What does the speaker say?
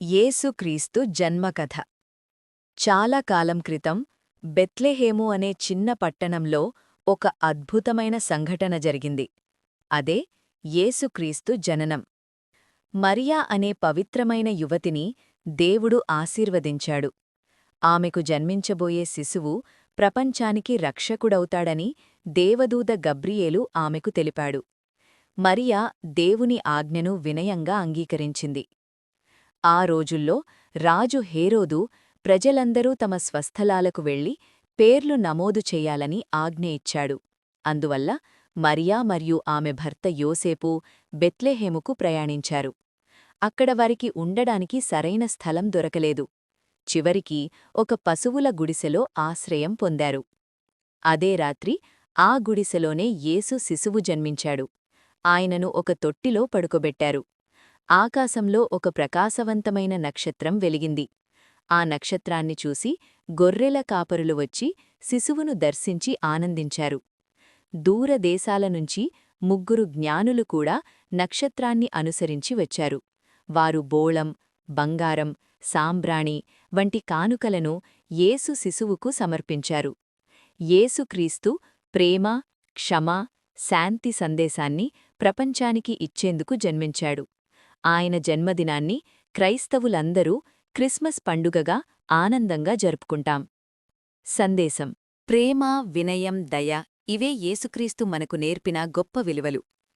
యేసుక్రీస్తు జన్మకథ. చాలా కాలం క్రితం బెత్లెహేము అనే చిన్న పట్టణంలో ఒక అద్భుతమైన సంఘటన జరిగింది. అదే యేసుక్రీస్తు జననం. మరియా అనే పవిత్రమైన యువతిని దేవుడు ఆశీర్వదించాడు. ఆమెకు జన్మించబోయే శిశువు ప్రపంచానికి రక్షకుడవుతాడని దేవదూత గబ్రియేలు ఆమెకు తెలిపాడు. మరియా దేవుని ఆజ్ఞను వినయంగా అంగీకరించింది. ఆ రోజుల్లో రాజు హేరోదు ప్రజలందరూ తమ స్వస్థలాలకు వెళ్ళి పేర్లు నమోదు చేయాలని ఆజ్ఞ ఇచ్చాడు. అందువల్ల మరియా మరియు ఆమె భర్త యోసేపు బెత్లెహేముకు ప్రయాణించారు. అక్కడ వారికి ఉండడానికి సరైన స్థలం దొరకలేదు. చివరికి ఒక పశువుల గుడిసెలో ఆశ్రయం పొందారు. అదే రాత్రి ఆ గుడిసెలోనే యేసు శిశువు జన్మించాడు. ఆయనను ఒక తొట్టిలో పడుకోబెట్టారు. ఆకాశంలో ఒక ప్రకాశవంతమైన నక్షత్రం వెలిగింది. ఆ నక్షత్రాన్ని చూసి గొర్రెల కాపరులు వచ్చి శిశువును దర్శించి ఆనందించారు. దూరదేశాల నుంచి ముగ్గురు జ్ఞానులు కూడా నక్షత్రాన్ని అనుసరించి వచ్చారు. వారు బోళం బంగారం సాంబ్రాణి వంటి కానుకలను యేసు శిశువుకు సమర్పించారు. యేసుక్రీస్తు ప్రేమ క్షమ శాంతి సందేశాన్ని ప్రపంచానికి ఇచ్చేందుకు జన్మించాడు. ఆయన జన్మదినాన్ని క్రైస్తవులందరూ క్రిస్మస్ పండుగగా ఆనందంగా జరుపుకుంటాం. సందేశం ప్రేమ వినయం దయ ఇవే యేసుక్రీస్తు మనకు నేర్పిన గొప్ప విలువలు.